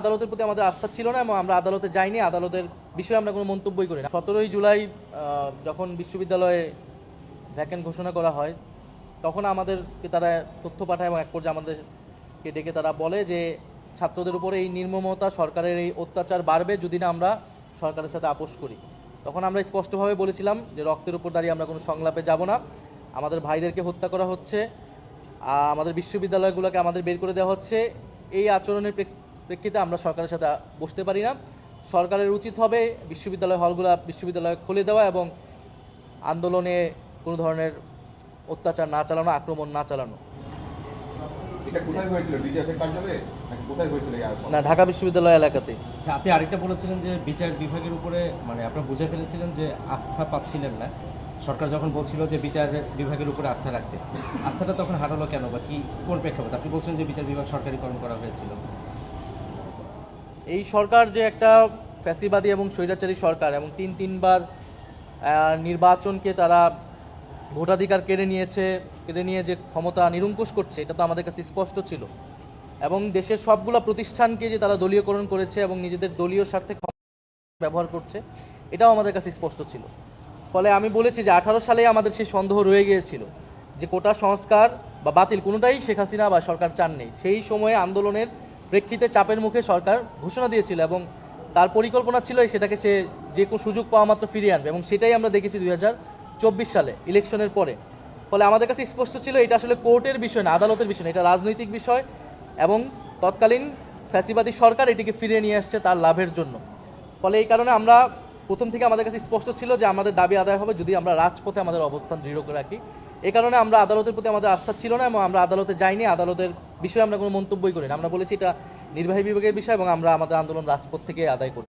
আদালতের প্রতি আমাদের আস্থা ছিল না এবং আমরা আদালতে যাইনি। আদালতের বিষয়ে আমরা কোনো মন্তব্যই করি না। সতেরোই জুলাই যখন বিশ্ববিদ্যালয়ে ভ্যাকেন্ট ঘোষণা করা হয়, তখন আমাদেরকে তারা তথ্য পাঠায় এবং এক পর্যায়ে আমাদেরকে ডেকে তারা বলে যে, ছাত্রদের উপরে এই নির্মমতা সরকারের এই অত্যাচার বাড়বে যদি না আমরা সরকারের সাথে আপোষ করি। তখন আমরা স্পষ্টভাবে বলেছিলাম যে, রক্তের উপর দাঁড়িয়ে আমরা কোনো সংলাপে যাব না। আমাদের ভাইদেরকে হত্যা করা হচ্ছে। আমাদের বিশ্ববিদ্যালয়গুলোকে আমাদের বের করে দেওয়া হচ্ছে। এই আচরণের প্রেক্ষিতে আমরা সরকারের সাথে বসতে পারি না। সরকারের উচিত হবে বিশ্ববিদ্যালয় হলগুলো বিশ্ববিদ্যালয় খুলে দেওয়া এবং আন্দোলনে কোনো ধরনের অত্যাচার না চালানো আক্রমণ না চালানো। এটা কোথায় হয়েছিল? ডিজিএফের কার্যালয়ে নাকি কোথায় হয়েছিল এই আয়োজন? না ঢাকা বিশ্ববিদ্যালয় এলাকাতে আচ্ছা আপনি আরেকটা বলেছিলেন যে বিচার বিভাগের উপরে মানে আপনারা বুঝে ফেলেছিলেন যে আস্থা পাচ্ছিলেন না। সরকার যখন বলছিল যে বিচার বিভাগের উপরে আস্থা রাখতে আস্থাটা তখন হারালো কেন বা কি কোন প্রেক্ষাপট? আপনি বলছেন যে বিচার বিভাগ সরকারিকরণ করা হয়েছিল। এই সরকার যে একটা ফ্যাসিবাদী এবং স্বৈরাচারী সরকার এবং তিন তিনবার নির্বাচনকে তারা ভোটাধিকার কেড়ে নিয়েছে, কেড়ে নিয়ে যে ক্ষমতা নিরঙ্কুশ করছে, এটা তো আমাদের কাছে স্পষ্ট ছিল। এবং দেশের সবগুলো প্রতিষ্ঠানকে যে তারা দলীয়করণ করেছে এবং নিজেদের দলীয় স্বার্থে ব্যবহার করছে, এটাও আমাদের কাছে স্পষ্ট ছিল। ফলে আমি বলেছি যে আঠারো সালে আমাদের সেই সন্দেহ রয়ে গিয়েছিল যে কোটা সংস্কার বা বাতিল কোনোটাই শেখ হাসিনা বা সরকার চান নেই সেই সময়ে আন্দোলনের প্রেক্ষিতে চাপের মুখে সরকার ঘোষণা দিয়েছিল এবং তার পরিকল্পনা ছিল সেটাকে সে যে কোনো সুযোগ পাওয়া মাত্র ফিরিয়ে আনবে এবং সেটাই আমরা দেখেছি দুই চব্বিশ সালে, ইলেকশনের পরে। ফলে আমাদের কাছে স্পষ্ট ছিল এটা আসলে কোর্টের বিষয় না, আদালতের বিষয় না, এটা রাজনৈতিক বিষয় এবং তৎকালীন ফ্যাসিবাদী সরকার এটিকে ফিরিয়ে নিয়ে আসছে তার লাভের জন্য। ফলে এই কারণে আমরা প্রথম থেকে আমাদের কাছে স্পষ্ট ছিল যে আমাদের দাবি আদায় হবে যদি আমরা রাজপথে আমাদের অবস্থান দৃঢ় করে রাখি। এই কারণে আমরা আদালতের প্রতি আমাদের আস্থা ছিল না এবং আমরা আদালতে যাইনি। আদালতের বিষয়ে আমরা কোনো মন্তব্যই করি না আমরা বলেছি এটা নির্বাহী বিভাগের বিষয় এবং আমরা আমাদের আন্দোলন রাজপথ থেকে আদায় করি